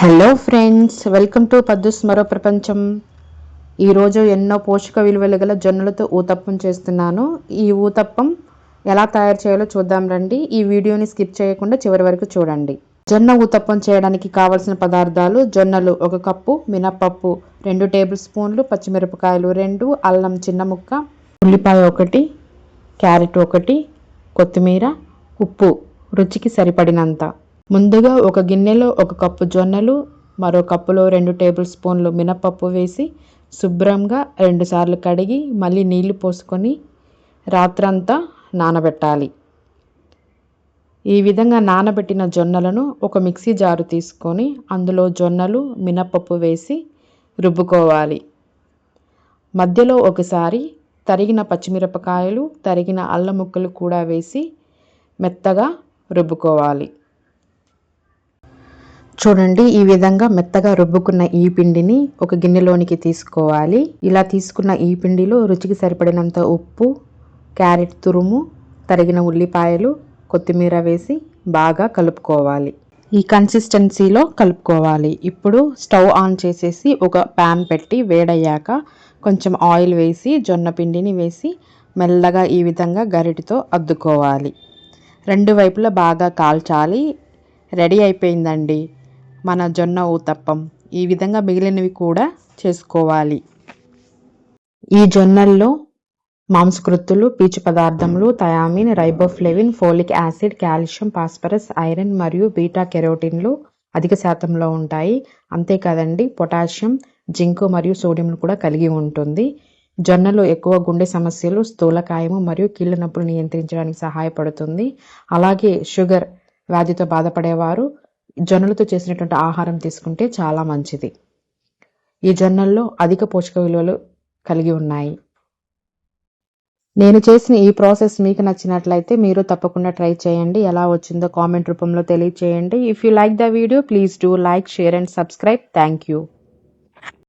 Hello friends welcome to Paddu's మరో ప్రపంచం ఈరోజు ఎన్నో పోషక విలువలు గల జొన్నలతో ఊతప్పం చేస్తున్నాను. ఈ ఊతప్పం ఎలా తయారు చేయాలో చూద్దాం రండి. ఈ వీడియోని స్కిప్ చేయకుండా చివరి వరకు చూడండి. జొన్న ఊతప్పం చేయడానికి కావలసిన పదార్థాలు జొన్నలు ఒక కప్పు మినప్పప్పు రెండు టేబుల్ స్పూన్లు పచ్చిమిరపకాయలు రెండు అల్లం చిన్న ముక్క ఉల్లిపాయ ఒకటి క్యారెట్ ఒకటి కొత్తిమీర ఉప్పు రుచికి సరిపడినంత. ముందుగా ఒక గిన్నెలో ఒక కప్పు జొన్నలు మరో కప్పులో రెండు టేబుల్ స్పూన్లు మినపప్పు వేసి శుభ్రంగా రెండుసార్లు కడిగి మళ్ళీ నీళ్ళు పోసుకొని రాత్రంతా నానబెట్టాలి. ఈ విధంగా నానబెట్టిన జొన్నలను ఒక మిక్సీ జారు తీసుకొని అందులో జొన్నలు మినపప్పు వేసి రుబ్బుకోవాలి. మధ్యలో ఒకసారి తరిగిన పచ్చిమిరపకాయలు తరిగిన అల్లం ముక్కలు కూడా వేసి మెత్తగా రుబ్బుకోవాలి. చూడండి ఈ విధంగా మెత్తగా రుబ్బుకున్న ఈ పిండిని ఒక గిన్నెలోనికి తీసుకోవాలి. ఇలా తీసుకున్న ఈ పిండిలో రుచికి సరిపడినంత ఉప్పు క్యారెట్ తురుము తరిగిన ఉల్లిపాయలు కొత్తిమీర వేసి బాగా కలుపుకోవాలి. ఈ కన్సిస్టెన్సీలో కలుపుకోవాలి. ఇప్పుడు స్టవ్ ఆన్ చేసేసి ఒక ప్యాన్ పెట్టి వేడయ్యాక కొంచెం ఆయిల్ వేసి జొన్న పిండిని వేసి మెల్లగా ఈ విధంగా గరిటితో అద్దుకోవాలి. రెండు వైపులా బాగా కాల్చాలి. రెడీ అయిపోయిందండి. మన జొన్న ఊతప్పం. ఈ విధంగా మిగిలినవి కూడా చేసుకోవాలి. ఈ జొన్నల్లో మాంసకృత్తులు పీచు పదార్థములు thiamine riboflavin folic acid calcium phosphorus iron మరియు బీటా కెరోటిన్లు అధిక శాతంలో ఉంటాయి. అంతేకాదండి పొటాషియం జింకు మరియు సోడియంలు కూడా కలిగి ఉంటుంది. జొన్నలు ఎక్కువ గుండె సమస్యలు స్థూలకాయము మరియు కీళ్ళ నొప్పులు నియంత్రించడానికి సహాయపడుతుంది. అలాగే షుగర్ వ్యాధితో బాధపడేవారు జొన్నలతో చేసినటువంటి ఆహారం తీసుకుంటే చాలా మంచిది. ఈ జొన్నల్లో అధిక పోషక విలువలు కలిగి ఉన్నాయి. నేను చేసిన ఈ ప్రాసెస్ మీకు నచ్చినట్లయితే మీరు తప్పకుండా ట్రై చేయండి. ఎలా వచ్చిందో కామెంట్ రూపంలో తెలియచేయండి. If you like the video please do like share and subscribe thank you